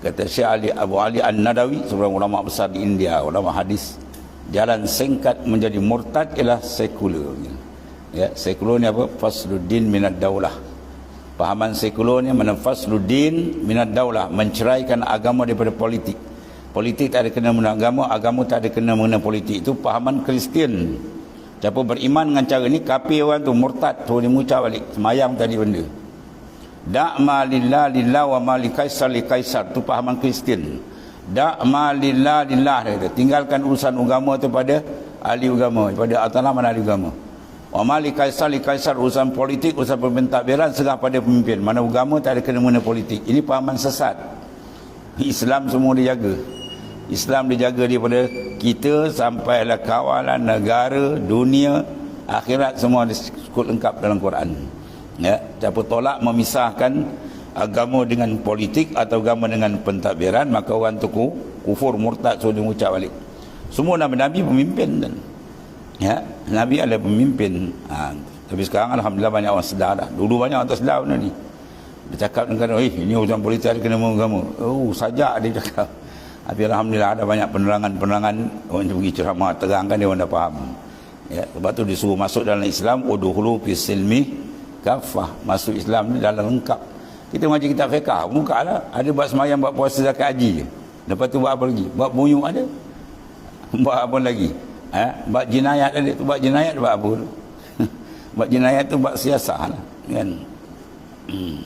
kata Syekh Ali Abu Ali An-Nadawi seorang ulama besar di India. Ulama hadis jalan singkat menjadi murtad ialah sekular ya sekular ni apa? Fasluddin minad daulah pahaman sekular ni mana fasluddin minad daulah menceraikan agama daripada politik. Politik tak ada kena mengenai agama agama tak ada kena mengenai politik. Itu pahaman Kristian. Siapa beriman dengan cara ni kafir orang tu murtad tu dia balik. Semayang tadi benda Da' ma lillah lillah wa ma li kaisar li kaisar tu pahaman Kristian. Da' ma lillah lillah dia kata. Tinggalkan urusan agama tu pada ahli agama, pada atalah mana ahli agama. Wa ma li kaisar li kaisar urusan politik, urusan pembentakbiran serah pada pemimpin. Mana agama tak ada kena mengena politik. Ini pahaman sesat. Islam semua dijaga. Islam dijaga daripada kita sampailah kawalan negara, dunia, akhirat semua disebut lengkap dalam Quran ya siapa tolak memisahkan agama dengan politik atau agama dengan pentadbiran maka orang tu kufur murtad sudah mengucap balik. Semua nabi-nabi pemimpin dan ya nabi ada pemimpin. Ha, tapi sekarang alhamdulillah banyak orang sedar dah. Dulu banyak orang tak sedar benda ni. Dia cakap dengan eh ini urusan politik ada kena agama oh sajak dia cakap. Tapi alhamdulillah ada banyak penerangan-penerangan. Orang yang pergi ceramah terangkan dia orang dah faham. Ya sebab tu disuruh masuk dalam Islam udhulu fi silmi kafah. Masuk Islam ni dalam lengkap. Kita mengaji kitab fiqah. Buka lah. Ada buat semayang buat puasa zakat haji je. Lepas tu buat apa lagi? Buat bunyuk ada? Buat apa lagi? Eh? buat jinayat ada tu? Buat jinayat buat apa? Tu buat jinayat tu buat siasah lah kan? Hmm.